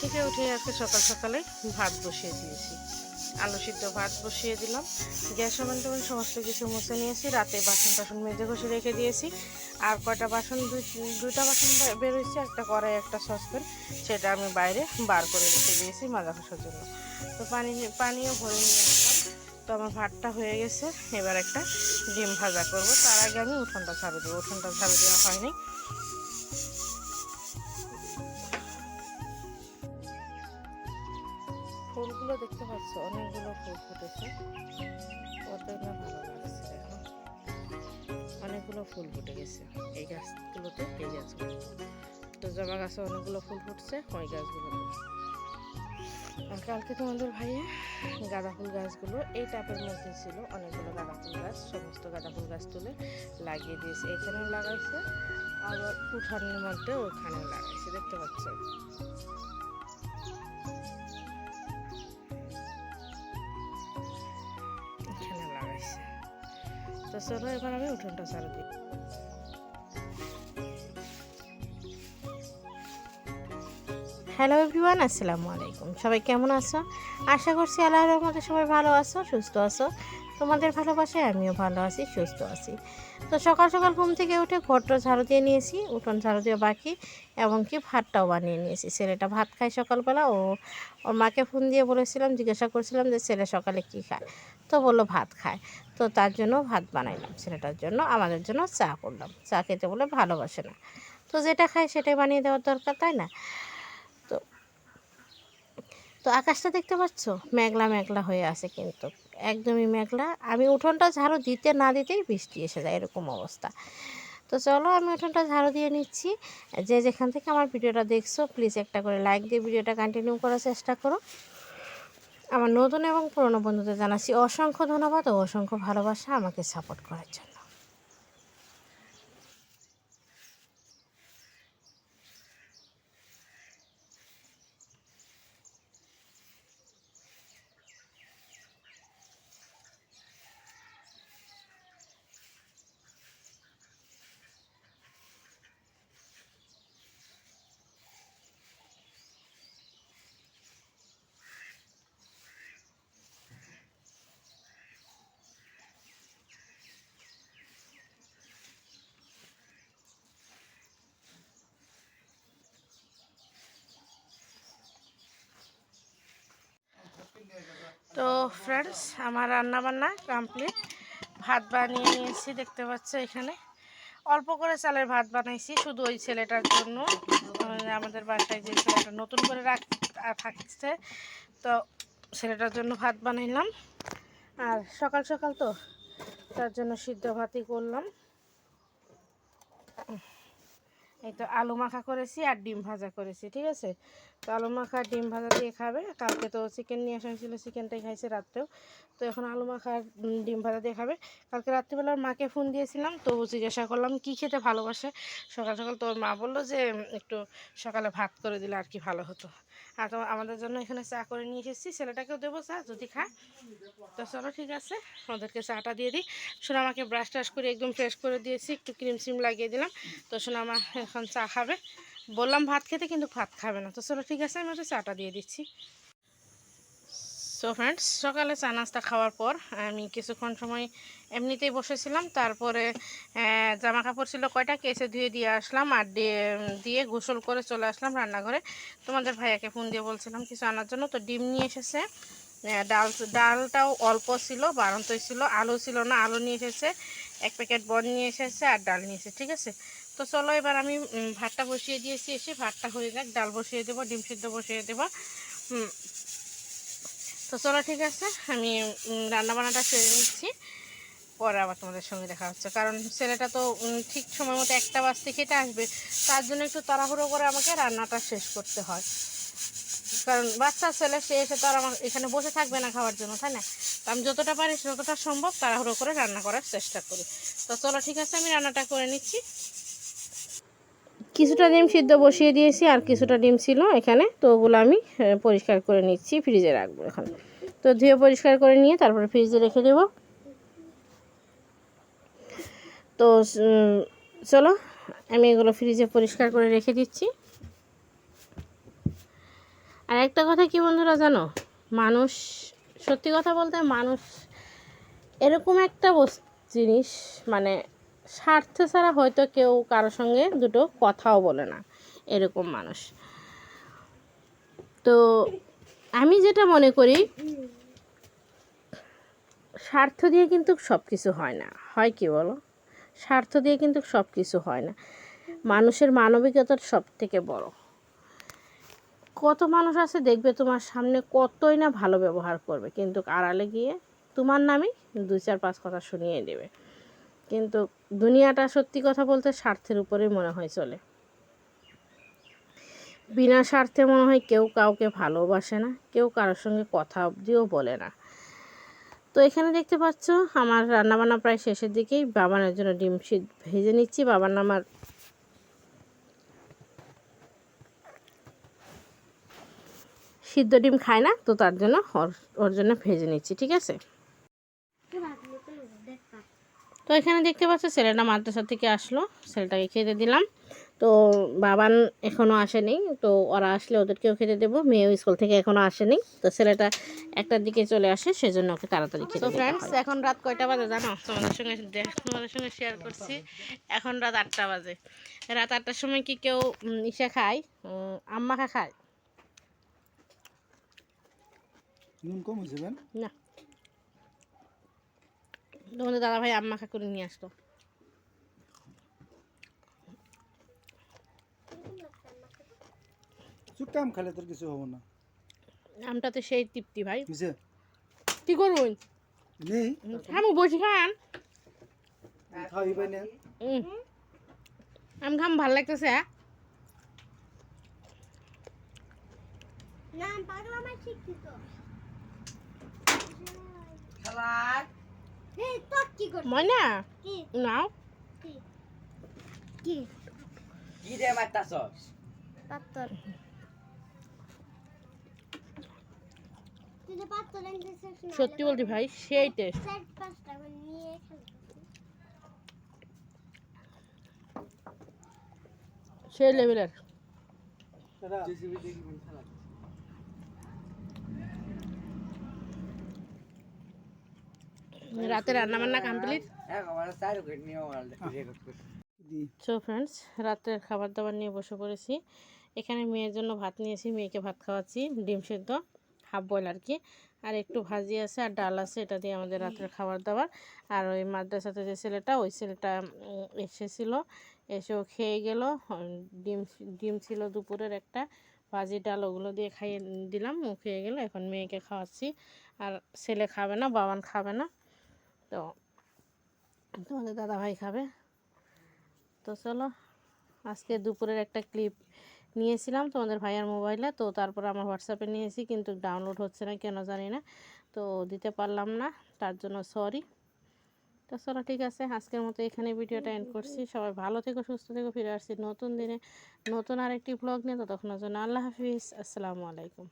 থেকে উঠে আজকে সকাল সকালে ভাত বসিয়ে দিয়েছি। আলু সিদ্ধ ভাত বসিয়ে দিলাম। গ্যাস ওভেন টোভেন সমস্ত কিছু মুছে নিয়েছি। রাতে বাসন টাসন মেজে ঘষে রেখে দিয়েছি। আর কয়টা বাসন দুইটা বাসন বে- একটা কড়াই, একটা সসপ্যান। সেটা আমি বাইরে বার করে রেখে দিয়েছি মাজা ঘষার জন্য। তো পানি, পানিও ভরে নিয়ে তো আমার ভাতটা হয়ে গেছে। এবার একটা ডিম ভাজা করব। তার আগে আমি উঠোনটা ঝাড়ু দেবো। উঠোনটা ঝাড়ু দেওয়া হয়নি। দেখতে অনেকগুলো ফুল ফুটেছে। কত না ভালো লাগছে দেখো। অনেকগুলো ফুল ফুটে গেছে। এই গাছগুলোতে এই গাছগুলো তো জবা গাছে অনেকগুলো ফুল ফুটছে, ওই গাছগুলোতে। আর কালকে তোমাদের ভাইয়ে গাঁদা ফুল গাছগুলো, এই টাপের মধ্যে ছিল অনেকগুলো গাঁদা ফুল গাছ, সমস্ত গাঁদা ফুল গাছ তুলে লাগিয়ে দিয়েছে। এখানেও লাগাইছে, আবার উঠানের মধ্যে ওখানেও লাগাইছে, দেখতে পাচ্ছ? তো চলো এবার আমি উঠোনটা সারা দিই হ্যালো এভরিওয়ান আসসালামু আলাইকুম। সবাই কেমন আছো? আশা করছি আল্লাহ রহমতে সবাই ভালো আছো, সুস্থ আছো। তোমাদের ভালোবাসায় আমিও ভালো আছি, সুস্থ আছি। তো সকাল সকাল ঘুম থেকে উঠে ঘরটা ঝাড়ু দিয়ে নিয়েছি, উঠোন ঝাড়ু দিয়ে বাকি এবং কি ভাতটাও বানিয়ে নিয়েছি। ছেলেটা ভাত খায় সকালবেলা, ও ওর মাকে ফোন দিয়ে বলেছিলাম, জিজ্ঞাসা করছিলাম যে ছেলে সকালে কি খায়? তো বলল ভাত খায়। তো তার জন্য ভাত বানাইলাম, ছেলেটার জন্য, আমাদের জন্য চা করলাম। চা খেতে বলে ভালোবাসে না। তো যেটা খায় সেটাই বানিয়ে দেওয়ার দরকার, তাই না? তো তো আকাশটা দেখতে পাচ্ছ? মেঘলা মেঘলা হয়ে আছে কিন্তু। একদমই মেঘলা। আমি উঠোনটা ঝাড়ু দিতে না দিতেই বৃষ্টি এসে যায়, এরকম অবস্থা। তো চলো, আমি উঠোনটা ঝাড়ু দিয়ে নিচ্ছি। যে যেখান থেকে আমার ভিডিওটা দেখছ প্লিজ একটা করে লাইক দিয়ে ভিডিওটা কন্টিনিউ করার চেষ্টা করো। আমার নতুন এবং পুরনো বন্ধুদের জানাচ্ছি অসংখ্য ধন্যবাদ ও অসংখ্য ভালোবাসা আমাকে সাপোর্ট করার জন্য। তো ফ্রেন্ডস আমার রান্না বান্না কমপ্লিট ভাত বানিয়ে নিয়েছি, দেখতে পাচ্ছ এখানে। অল্প করে চালের ভাত বানাইছি, শুধু ওই ছেলেটার জন্য। আমাদের বাসায় যে ছেলেটা নতুন করে রাখ থাকছে, তো ছেলেটার জন্য ভাত বানাইলাম। আর সকাল সকাল তো তার জন্য সিদ্ধ ভাতই করলাম। এই তো আলু মাখা করেছি আর ডিম ভাজা করেছি, ঠিক আছে? তো আলু মাখা, ডিম ভাজা দিয়ে খাবে। কালকে তো চিকেন নিয়ে আসা হয়েছিল চিকেনটাই খাইছে রাত্রেও। তো এখন আলু মাখা আর ডিম ভাজা দিয়ে খাবে। কালকে রাত্রিবেলা মাকে ফোন দিয়েছিলাম, তো জিজ্ঞাসা করলাম, কি খেতে ভালোবাসে? সকাল সকাল তোর মা বলল যে, একটু সকালে ভাত করে দিলে আর কি ভালো হতো। আর তো আমাদের জন্য এখানে চা করে নিয়ে এসেছি, ছেলেটাকেও দেবো চা, যদি খায়। তো চলো, ঠিক আছে? ওদেরকে চাটা দিয়ে দিই। শোনা আমাকে ব্রাশ টাশ করে একদম ফ্রেশ করে দিয়েছি, একটু ক্রিম সিম লাগিয়ে দিলাম। তো শোনা আমার এখন চা খাবে। বললাম ভাত খেতে, কিন্তু ভাত খাবে না। তো চলো ঠিক আছে, আমি ওটা চাটা দিয়ে দিচ্ছি। সো ফ্রেন্ডস সকালে চা নাস্তা খাওয়ার পর আমি কিছুক্ষণ সময় এমনিতেই বসেছিলাম। তারপরে জামা কাপড় ছিল কয়টা কেসে ধুয়ে দিয়ে আসলাম আর দিয়ে দিয়ে গোসল করে চলে আসলাম রান্নাঘরে। তোমাদের ভাইয়াকে ফোন দিয়ে বলছিলাম কিছু আনার জন্য। তো ডিম নিয়ে এসেছে। ডাল, ডালটাও অল্প ছিল, বারন্তই ছিল, আলু ছিল না, আলু নিয়ে এসেছে, এক প্যাকেট বন নিয়ে এসেছে আর ডাল নিয়ে এসেছে, ঠিক আছে? তো চলো এবার আমি ভাতটা বসিয়ে দিয়েছি এসে। ভাতটা হয়ে যাক, ডাল বসিয়ে দেবো, ডিম সিদ্ধ বসিয়ে দেবো। তো চলো ঠিক আছে, আমি রান্নাবান্নাটা সেরে নিচ্ছি। পরে আবার তোমাদের সঙ্গে দেখা হচ্ছে। কারণ ছেলেটা তো ঠিক সময় মতো একটা বাজতে খেতে আসবে। তার জন্য একটু তাড়াহুড়ো করে আমাকে রান্নাটা শেষ করতে হয়। কারণ বাচ্চা ছেলে, সে এসে তো আর আমার এখানে বসে থাকবে না খাওয়ার জন্য, তাই না? তো আমি যতটা পারি যতটা সম্ভব তাড়াহুড়ো করে রান্না করার চেষ্টা করি। তো চলো ঠিক আছে, আমি রান্নাটা করে নিচ্ছি। কিছুটা ডিম সিদ্ধ বসিয়ে দিয়েছি, আর কিছুটা ডিম ছিল এখানে। তো ওগুলো আমি পরিষ্কার করে নিচ্ছি, ফ্রিজে রাখব এখন। তো ধুয়ে পরিষ্কার করে নিয়ে তারপরে ফ্রিজে রেখে দেবো। তো চলো, আমি এগুলো ফ্রিজে পরিষ্কার করে রেখে দিচ্ছি। আর একটা কথা কি বন্ধুরা জানো? মানুষ, সত্যি কথা বলতে মানুষ এরকম একটা জিনিস মানে স্বার্থ ছাড়া হয়তো কেউ কারোর সঙ্গে দুটো কথাও বলে না, এরকম মানুষ। তো আমি যেটা মনে করি, স্বার্থ দিয়ে কিন্তু সব কিছু হয় না। হয় কি বলো? স্বার্থ দিয়ে কিন্তু সব কিছু হয় না। মানুষের মানবিকতার সব থেকে বড়। কত মানুষ আছে দেখবে তোমার সামনে কতই না ভালো ব্যবহার করবে, কিন্তু আড়ালে গিয়ে তোমার নামে দু চার পাঁচ কথা শুনিয়ে দেবে। কিন্তু দুনিয়াটা সত্যি কথা বলতে স্বার্থের উপরেই মনে হয় চলে। বিনা স্বার্থে মনে হয় কেউ কাউকে ভালোবাসে না, কেউ কারোর সঙ্গে কথা অবধিও বলে না। তো এখানে দেখতে পাচ্ছ, আমার রান্নাবান্না প্রায় শেষের দিকেই। বাবানের জন্য ডিম সিদ্ধ ভেজে নিচ্ছি। বাবার আমার সিদ্ধ ডিম খায় না, তো তার জন্য ওর জন্য ভেজে নিচ্ছি, ঠিক আছে? তো এখানে দেখতে পাচ্ছ ছেলেটা মাদ্রাসা থেকে আসলো ছেলেটাকে খেতে দিলাম। তো বাবান এখনও আসেনি তো ওরা আসলে ওদেরকেও খেতে দেবো মেয়েও স্কুল থেকে এখনও আসেনি। তো ছেলেটা একটার দিকে চলে আসে সেজন্য ওকে তাড়াতাড়ি খেতে তো ফ্রেন্ডস এখন রাত কয়টা বাজে জানো? তোমাদের সঙ্গে দেখ- তোমাদের সঙ্গে শেয়ার করছি। এখন রাত আটটা বাজে। রাত আটটার সময় কি কেউ ইসে খায়? আম্মাখা খায়? নুন কম হয়েছে না। তোমাদের দাদা ভাই আম্মা খা করে নিয়ে আসতো চুট্টা আম খালে তোর কিছু হব না। আমটাতে সেই তৃপ্তি ভাই। কি করুন নেই? আমি বসে খান। আম খাম ভালো লাগতেছে হ্যাঁ? নাম পাগলা আমার শিক্ষিত ময়না? কি? নাও। কি? কি? কি রে পাত্তর। তুই যে পাত্তর আনতেছিস না সত্যি বলছি ভাই সেই টেস্ট সেই লেভেলের রাতে রান্না বান্না কমপ্লিট সো ফ্রেন্ডস রাতের খাবার দাবার নিয়ে বসে পড়েছি। এখানে মেয়ের জন্য ভাত নিয়েছি, মেয়েকে ভাত খাওয়াচ্ছি, ডিম সেদ্ধ হাফ বয়েল আর কি। আর একটু ভাজি আছে আর ডাল আছে, এটা দিয়ে আমাদের রাতের খাবার দাবার আর ওই মাদ্রাসাতে যে ছেলেটা, ওই ছেলেটা এসেছিল এসেও খেয়ে গেল। ডিম ডিম ছিল দুপুরের একটা, ভাজি ডাল ওগুলো দিয়ে খাইয়ে দিলাম, ও খেয়ে গেল। এখন মেয়েকে খাওয়াচ্ছি। আর ছেলে খাবে না, বাবান খাবে না। তো তোমাদের দাদা ভাই খাবে। তো চলো, আজকে দুপুরের একটা ক্লিপ নিয়েছিলাম তোমাদের ভাইয়ার মোবাইলে। তো তারপর আমার হোয়াটসঅ্যাপে নিয়েছি, কিন্তু ডাউনলোড হচ্ছে না, কেন জানি না। তো দিতে পারলাম না, তার জন্য সরি। তো চলো, ঠিক আছে, আজকের মতো এখানে ভিডিওটা এন্ড করছি। সবাই ভালো থেকো, সুস্থ থেকো, ফিরে আসছি নতুন দিনে। নতুন আরেকটি ব্লগ নিয়ে তো তখন জন্য আল্লাহ হাফিজ, আসসালামু আলাইকুম।